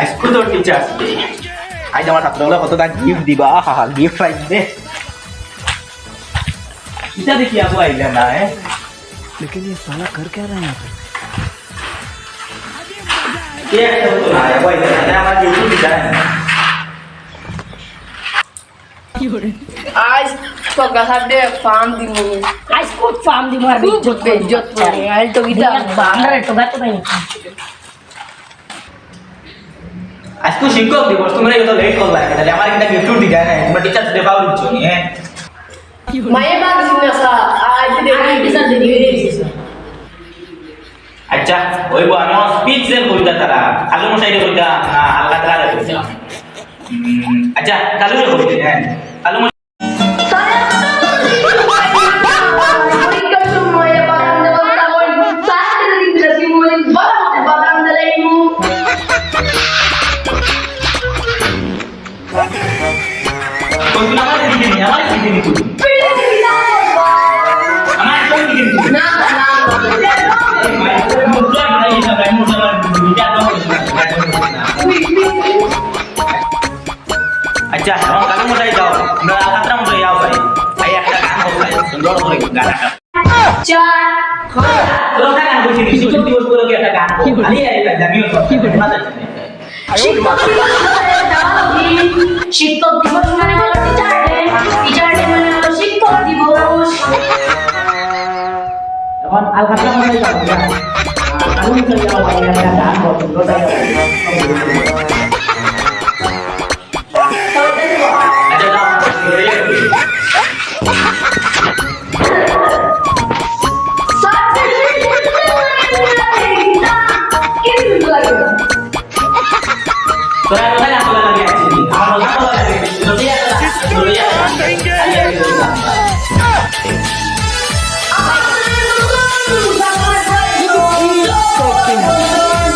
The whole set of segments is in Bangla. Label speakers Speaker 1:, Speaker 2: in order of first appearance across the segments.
Speaker 1: আজকে তো টিচার্স ডে আজ আমার ছাত্রগুলো কতটা গিফট দিবা হা হা গিফট রাখবে এটা দেখি আবু আইলে না হ্যাঁ
Speaker 2: लेकिन ये साला कर क्या रहा है यहाँ पे
Speaker 1: কে একটা হতো না আবু আইলে না আমার গিফট দিতে
Speaker 3: আজ পকা সাথে ফার্ম দিব
Speaker 4: আজ খুব ফার্ম দিব আর
Speaker 3: খুব বেজ্জত করে আল তো গিটা
Speaker 4: আমরা তো গাতো পাই
Speaker 1: আজকে শিক্ষক দিবস তোমরা এত লেট করলা তাহলে আমার একটা গিফট দিতে না তোমরা টিচার ডে পাও দিচ্ছ নি হ্যাঁ।
Speaker 3: মায়ে আজ
Speaker 4: দিদি দিয়েছে
Speaker 1: আচ্ছা ওই বো আমি স্পিচ সেল করিতা তারা কালু মশাই রে করিতা আল্লাহ তাআলা আচ্ছা কালু রে করিতা হ্যাঁ। কালু আচ্ছা এখন কালু মশাই যাও আমরা আখাতরা মশাই যাও ভাই ভাই একটা গান হোক সুন্দর করে গানটা
Speaker 3: চার
Speaker 1: তোরা গান বলছিস শিক্ষক দিবস বলে কি একটা গান হোক আমি একটা জামিও কি বলে না
Speaker 4: শিক্ষক দিবস মানে দাও শিক্ষক দিবস মানে হলো টিচার ডে টিচার ডে মানে হলো শিক্ষক দিবস
Speaker 1: এখন আলখাতরা মশাই যাও কালু মশাই যাও ভাই একটা গান হোক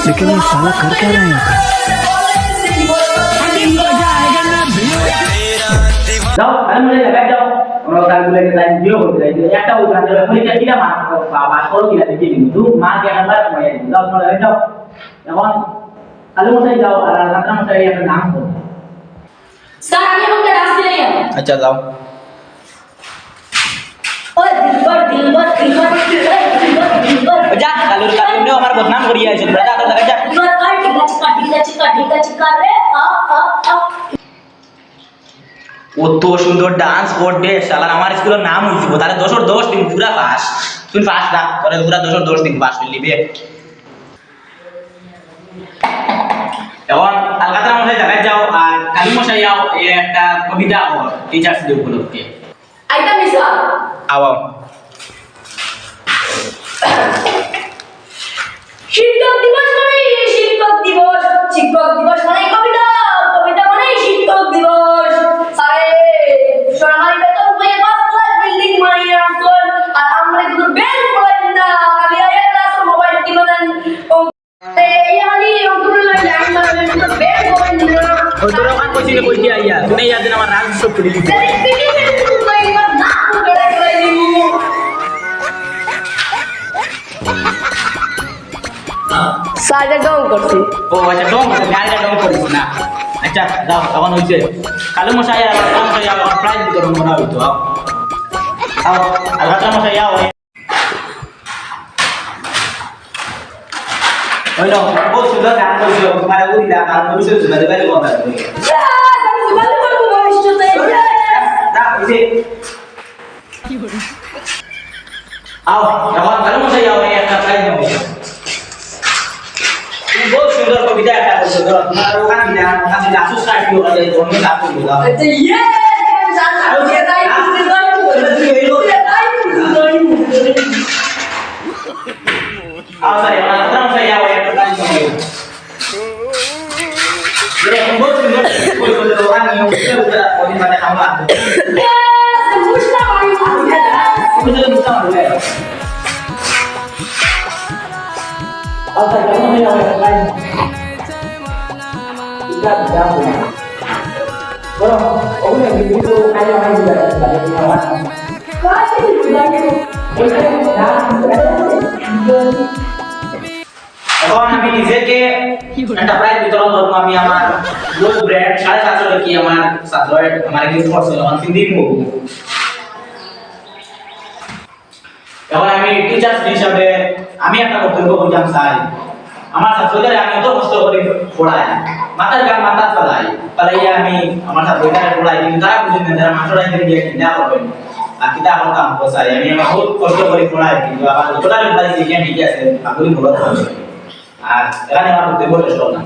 Speaker 2: लेकिन ये साला कर क्या रहा है यहाँ पे
Speaker 1: যাও আমি বলে লাগাই যাও আমরা কালগুলো লাইন দিও করতে যাই একটা উদাহরণ দেবে পরীক্ষা কিটা মা পাস করো কিনা দেখি কিন্তু মা কে নাম্বার কমাই যাও তোমরা লাগাই যাও এখন কালু মশাই যাও আর আলখাতরা মশাই একটা নাম করো
Speaker 4: স্যার আমি আমাকে ডান্স দিলাই
Speaker 1: আচ্ছা যাও
Speaker 4: ও দিলবার দিলবার দিলবার দিলবার দিলবার
Speaker 1: যা কালুর কালু আমার বদনাম করিয়া আছে তোরা যা তো যা কত সুন্দর ডান্স করবে শালা আমার স্কুলের নাম হইছিল তাহলে দশর দশ দিন পুরা পাস। তুই পাস না তোরে পুরা দশর দশ দিন পাস করলি বে এখন আলকাতরা মশাই জায়গায় যাও আর কালী মশাই যাও একটা কবিতা টিচার্স ডে উপলক্ষে।
Speaker 3: আইতা মিসা
Speaker 1: আও।
Speaker 4: শিক্ষক দিবস মানে শিক্ষক দিবস। শিক্ষক দিবস মানে কবিতা কবিতা মানে শিক্ষক দিবস।
Speaker 3: আরে সরকারি বেতন পেয়ে পাঁচ লাখ বিল্ডিং বানিয়ে আসল। আর আমরা কিন্তু বেল পড়াই না খালি আয়া ক্লাস মোবাইল টিপে দেন। ও এই আমি অঙ্কুর লাইন মারবেন কিন্তু বেল পড়াই না।
Speaker 1: ওই তোর কইছিল কই আইয়া? তুমি ইয়াদ দিন আমার রাগ সব করে
Speaker 3: করছি।
Speaker 1: ও আচ্ছা ডং গাড়িটা ডং করিস না। আচ্ছা যাও তখন হইছে। কালু মশাই আর আলকাতরা মশাই যাও প্রাইজ দিতে মনে হইতো আও। আও আলকাতরা মশাই যাও হইল ও সুন্দর গান কইছো তোমার ওই দা গান কইছো সুন্দর গান কথা না ইসে আও, এখন কালু মশাই যাও এই একটা প্রাইজ নেব তুমি beda ada berjodoh. Kalau kan tidak kasih kasus kan itu ada itu satu gitu. Iya, kan, satu dia tahu, dia tahu, dia tahu, dia tahu. Kalau saya terang saya yang bertanya. Jadi kumpul kumpul kumpul orang yang bisa udah mau dipakai tambah. Betul betul. Apa kita tidak punya. Kalau aku yang begitu kaya orang juga sebagai pengawas. Kalau itu bilang itu, itu dah এখন আমি নিজেকে এন্টারপ্রাইজ বিতরণ করব আমি আমার রোজ ব্র্যান্ড সাড়ে সাতশো টাকি আমার সাতশোয় মানে আমার গিফট করছিল আমার সিন্দিন এখন আমি টিচার্স হিসাবে আমি একটা কর্তব্য করতাম স্যার আমার ছাত্রদের আমি অত কষ্ট করে পড়াই মাথার গান মাথা চালাই তাহলে আমি আমার ছাত্রদের পড়াই কিন্তু তারা বুঝেন না যারা মাস্টার আইন গিয়ে কিনা করবেন আর কিতা আমার কাম বসাই আমি আমার বহুত কষ্ট করে পড়াই কিন্তু আমার যতটা পড়াই শিখে ঠিক আছে আপনি ভালো আর এখানে আমার বলে করলাম